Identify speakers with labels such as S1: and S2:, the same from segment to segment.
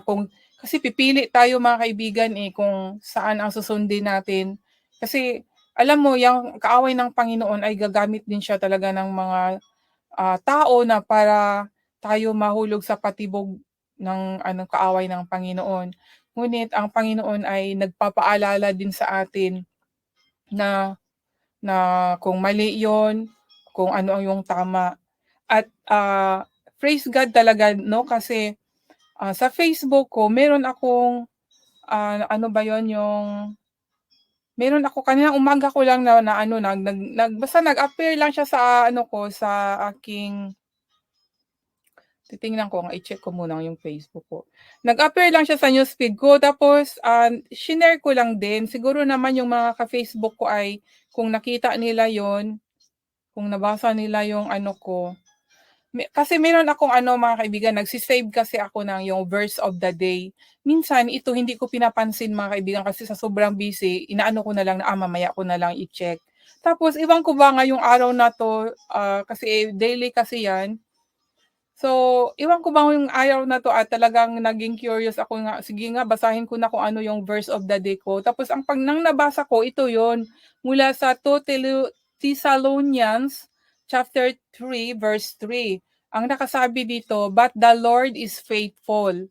S1: kung kasi pipili tayo mga kaibigan eh kung saan ang susundin natin. Kasi alam mo yung kaaway ng Panginoon ay gagamit din siya talaga ng mga uh, tao na para tayo mahulog sa patibog ng anong kaaway ng Panginoon. Ngunit ang Panginoon ay nagpapaalala din sa atin na na kung mali 'yon, kung ano ang yung tama. At uh, praise God talaga no kasi uh, sa Facebook ko meron akong uh, ano ba 'yon yung meron ako kanina umaga ko lang na, na ano nag, nag, nag basta nag-appear lang siya sa ano ko sa aking titingnan ko i-check ko muna yung Facebook ko. Nag-appear lang siya sa newsfeed ko tapos um, shinare ko lang din. Siguro naman yung mga ka-Facebook ko ay kung nakita nila yon kung nabasa nila yung ano ko. May, kasi meron akong ano mga kaibigan, nagsisave kasi ako ng yung verse of the day. Minsan ito hindi ko pinapansin mga kaibigan kasi sa sobrang busy, inaano ko na lang na ah, mamaya ko na lang i-check. Tapos iwan ko ba nga yung araw na to uh, kasi daily kasi yan So, iwan ko ba yung araw na to at talagang naging curious ako nga, sige nga, basahin ko na kung ano yung verse of the day ko. Tapos ang pag nang nabasa ko, ito yon mula sa 2 Thessalonians chapter 3 verse 3. Ang nakasabi dito, But the Lord is faithful,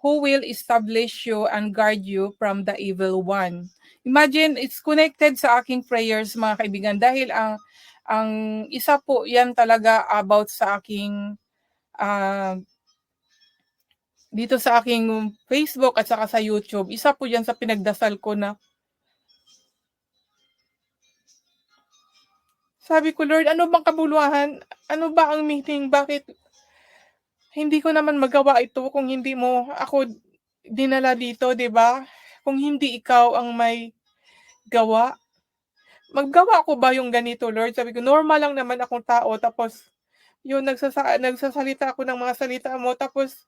S1: who will establish you and guard you from the evil one. Imagine, it's connected sa aking prayers mga kaibigan dahil ang ang isa po yan talaga about sa aking uh, dito sa aking Facebook at saka sa YouTube, isa po yan sa pinagdasal ko na sabi ko, Lord, ano bang kabuluhan? Ano ba ang meeting? Bakit hindi ko naman magawa ito kung hindi mo ako dinala dito, 'di ba? Kung hindi ikaw ang may gawa. Maggawa ko ba yung ganito, Lord? Sabi ko, normal lang naman akong tao tapos yun nagsasa nagsasalita ako ng mga salita mo tapos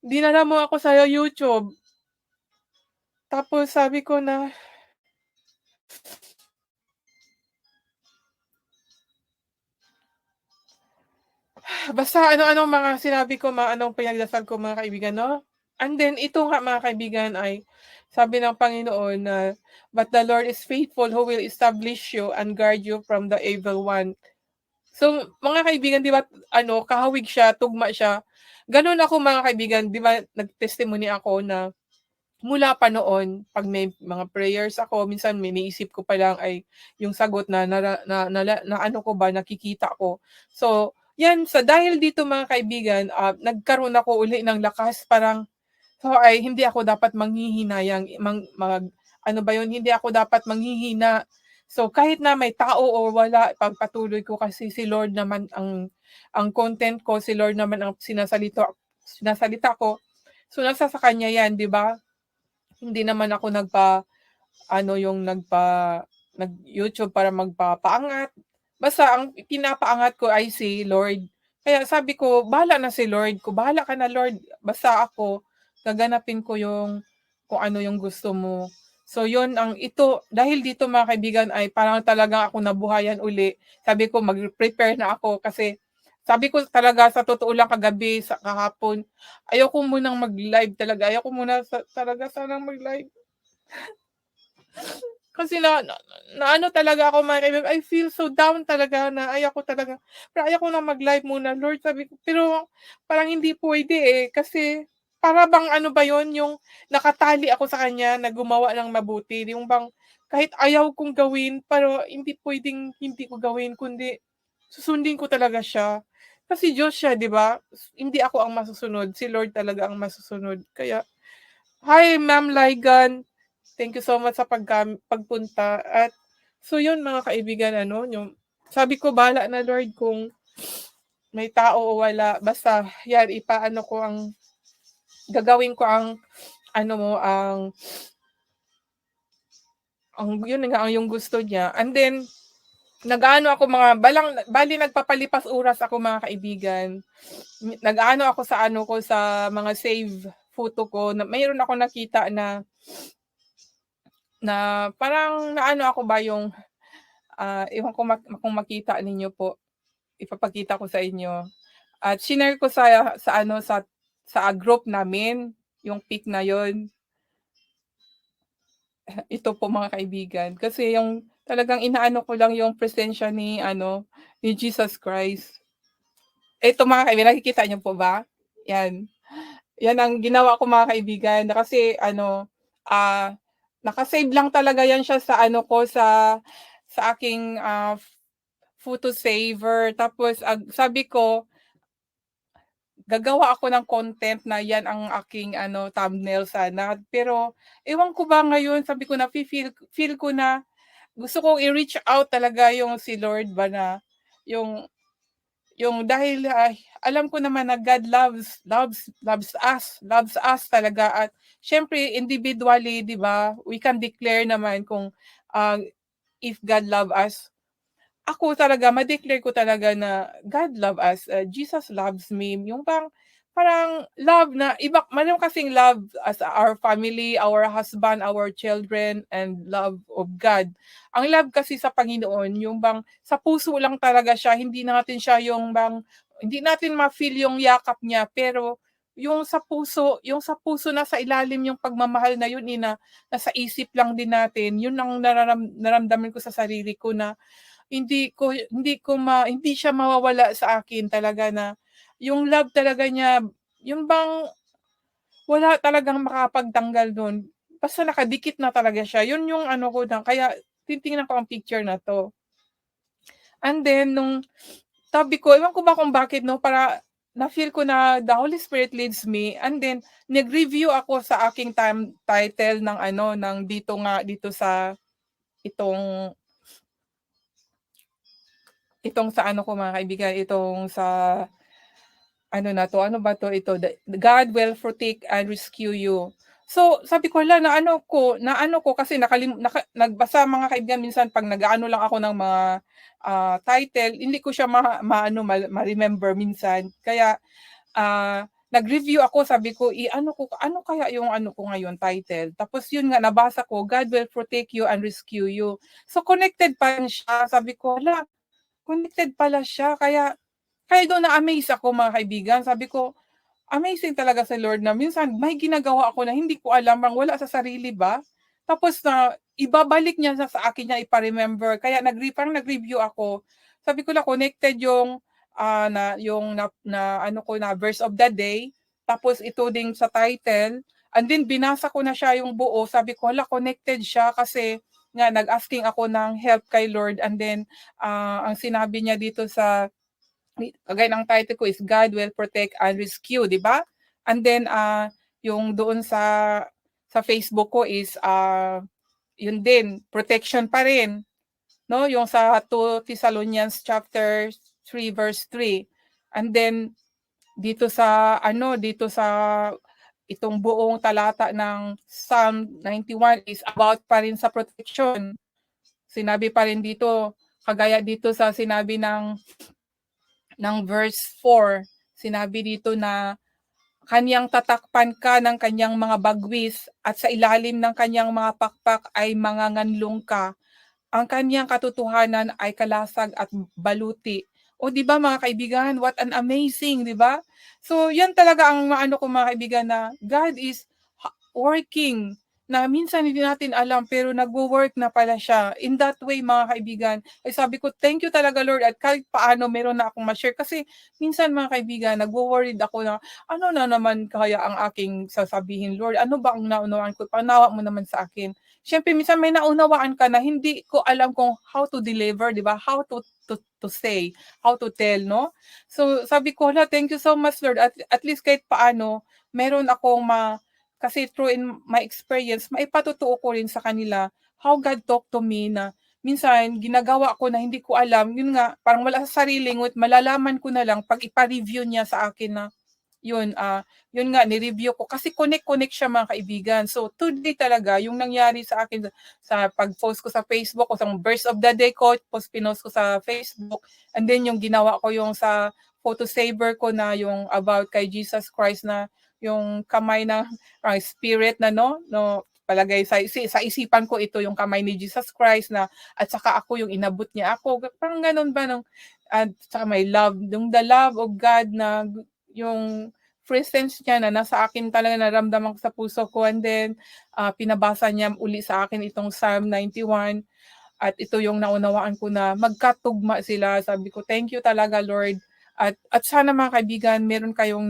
S1: dinala mo ako sa YouTube. Tapos sabi ko na Basta ano-ano mga sinabi ko, mga anong pinagdasal ko mga kaibigan, no? And then ito nga mga kaibigan ay sabi ng Panginoon na but the Lord is faithful who will establish you and guard you from the evil one. So, mga kaibigan, di ba, ano, kahawig siya, tugma siya. Ganun ako mga kaibigan, di ba, nag-testimony ako na mula pa noon, pag may mga prayers ako, minsan may naisip ko pa lang ay yung sagot na na, na, na, na, na ano ko ba, nakikita ko. So, yan, sa dahil dito mga kaibigan, uh, nagkaroon ako uli ng lakas, parang, so ay hindi ako dapat manghihinayang, mang, mag, ano ba yun, hindi ako dapat manghihina So kahit na may tao o wala, pagpatuloy ko kasi si Lord naman ang ang content ko, si Lord naman ang sinasalita sinasalita ko. So nasa sa kanya 'yan, 'di ba? Hindi naman ako nagpa ano yung nagpa nag YouTube para magpapaangat. Basta ang pinapaangat ko ay si Lord. Kaya sabi ko, bahala na si Lord ko. Bahala ka na Lord. Basta ako, gaganapin ko yung kung ano yung gusto mo. So yon ang ito, dahil dito mga kaibigan ay parang talaga ako nabuhayan uli. Sabi ko mag-prepare na ako kasi sabi ko talaga sa totoo lang kagabi, sa kahapon, ayoko munang mag-live talaga. Ayoko muna sa, talaga sanang mag-live. kasi na, na, na, ano talaga ako mga I feel so down talaga na ayoko talaga. Pero ayoko na mag-live muna, Lord, sabi ko. Pero parang hindi pwede eh, kasi para bang ano ba yon yung nakatali ako sa kanya na gumawa ng mabuti. Yung bang kahit ayaw kong gawin, pero hindi pwedeng hindi ko gawin, kundi susundin ko talaga siya. Kasi Diyos siya, di ba? Hindi ako ang masusunod. Si Lord talaga ang masusunod. Kaya, hi, Ma'am Ligan. Thank you so much sa pag pagpunta. At, so yun mga kaibigan, ano, yung, sabi ko, bala na Lord kung may tao o wala. Basta, yan, ipaano ko ang gagawin ko ang ano mo ang ang yun nga ang yung gusto niya. And then nagaano ako mga balang bali nagpapalipas oras ako mga kaibigan. Nagaano ako sa ano ko sa mga save photo ko na mayroon ako nakita na na parang naano ako ba yung uh, iwan ko mak- kung makita ninyo po ipapakita ko sa inyo at shinare ko sa sa ano sa sa group namin. yung peak na yun. Ito po mga kaibigan, kasi yung talagang inaano ko lang yung presensya ni ano, ni Jesus Christ. Ito mga kaibigan, nakikita niyo po ba? Yan. Yan ang ginawa ko mga kaibigan kasi ano, ah, naka-save lang talaga yan siya sa ano ko sa sa aking, ah, photo saver tapos ag sabi ko gagawa ako ng content na yan ang aking ano, thumbnail sana. Pero ewan ko ba ngayon sabi ko nafi-feel feel ko na gusto kong i-reach out talaga yung si Lord ba na yung yung dahil, ay alam ko naman na God loves loves loves us, loves us talaga at siyempre individually 'di ba, we can declare naman kung, ah, if God love us. Ako talaga ma-declare ko talaga na God love us, uh, Jesus loves me, yung parang parang love na iba meron kasing love as our family, our husband, our children, and love of God. Ang love kasi sa Panginoon yung bang sa puso lang talaga siya, hindi natin siya yung bang hindi natin ma-feel yung yakap niya, pero yung sa puso yung sa puso nasa ilalim yung pagmamahal na yun, eh, na nasa isip lang din natin, yun ang nararam naramdaman ko sa sarili ko na hindi ko hindi ko ma hindi siya mawawala sa akin talaga na yung love talaga niya, yun bang wala talagang makakapagtanggal nun, basta nakadikit na talaga siya, yun yung ano ko na kaya titingnan ko ang picture na 'to. And then nung sabi ko, ewan ko ba kung bakit 'no, para na-feel ko na the Holy Spirit leads me. And then nag-review ako sa aking time title ng ano, ng dito nga dito sa itong itong sa ano ko mga kaibigan, itong sa ano na 'to, ano ba 'to, ito, God will protect and rescue you. So, sabi ko, hala naano ko naano ko kasi nakalim naka nagbasa mga kaibigan minsan 'pag nag-aano lang ako ng mga, ah, title, hindi ko siya ma maano ma ma-remember minsan. Kaya, ah, nag-review ako sabi ko, i-ano ko, ano kaya yung ano ko ngayon title, tapos yun nga nabasa ko, God will protect you and rescue you. So, connected pa siya, sabi ko, hala, connected pala siya kaya kaya dun na-amaze ako mga kaibigan, sabi ko, amazing talaga si Lord na minsan may ginagawa ako na hindi ko alam, bang wala sa sarili ba, tapos na ibabalik niya sa sa akin niya ipa-remember. Kaya nag-re parang nag-review ako. Sabi ko na connected yung, ah, na yung na na ano ko na verse of the day, tapos ito ding sa title, and then binasa ko na siya yung buo, sabi ko, hala connected siya kasi nga nag-asking ako ng help kay Lord. And then, ah, ang sinabi niya dito sa kagaya ng title ko is God will protect and rescue, 'di ba? And then, ah, yung doon sa sa Facebook ko is, ah, yun din, protection pa rin, 'no, yung sa 2 Thessalonians chapter 3 verse 3. And then, dito sa ano, dito sa itong buong talata ng Psalm 91 is about pa rin sa protection. Sinabi pa rin dito, kagaya dito sa sinabi ng ng verse 4, sinabi dito na kaniyang tatakpan ka ng kaniyang mga bagwis at sa ilalim ng kaniyang mga pakpak ay manganganlong ka. Ang kaniyang katotohanan ay kalasag at baluti. O 'di ba mga kaibigan, what an amazing, 'di ba? So 'yan talaga ang maano ko mga kaibigan na God is working na minsan hindi natin alam pero nagwo-work na pala siya. In that way mga kaibigan, ay sabi ko, "Thank you talaga Lord at kahit paano meron na akong ma-share." Kasi minsan mga kaibigan nagwo-worried ako na, "Ano na naman kaya ang aking sasabihin Lord? Ano ba ang naunawaan ko? Paunawa mo naman sa akin." Siyempre minsan may naunawaan ka na hindi ko alam kung how to deliver, 'di ba? How to to to say, how to tell, 'no? So sabi ko, "Hala, thank you so much Lord at at least kahit paano meron akong ma" kasi through in my experience maipatotoo ko rin sa kanila how God talk to me na minsan ginagawa ko na hindi ko alam, yun nga parang wala sa sarili ngunit malalaman ko na lang 'pag ipa-review niya sa akin na yun, ah, yun nga ni-review ko. Kasi connect-connect siya mga kaibigan. So today talaga yung nangyari sa akin sa pag-post ko sa Facebook o sa verse of the day ko, post pinost ko sa Facebook. And then yung ginawa ko yung sa photo saver ko na yung about kay Jesus Christ na yung kamay ng uh, spirit na no, no palagay sa, sa isipan ko ito yung kamay ni Jesus Christ na at saka ako yung inabot niya ako. Parang ganun ba nung at saka may love, yung the love of God na yung presence niya na nasa akin talaga naramdaman ko sa puso ko and then, ah, pinabasa niya uli sa akin itong Psalm 91 at ito yung naunawaan ko na magkatugma sila. Sabi ko, "Thank you talaga Lord." At at sana mga kaibigan meron kayong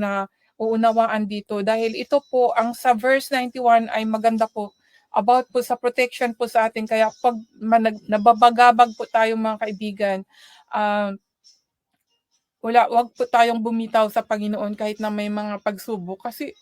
S1: nauunawaan dito. Dahil ito po ang sa verse 91 ay maganda po about po sa protection po sa atin. Kaya 'pag manag nababagabag po tayo mga kaibigan, ah wala 'wag po tayong bumitaw sa Panginoon kahit na may mga pagsubok. Kasi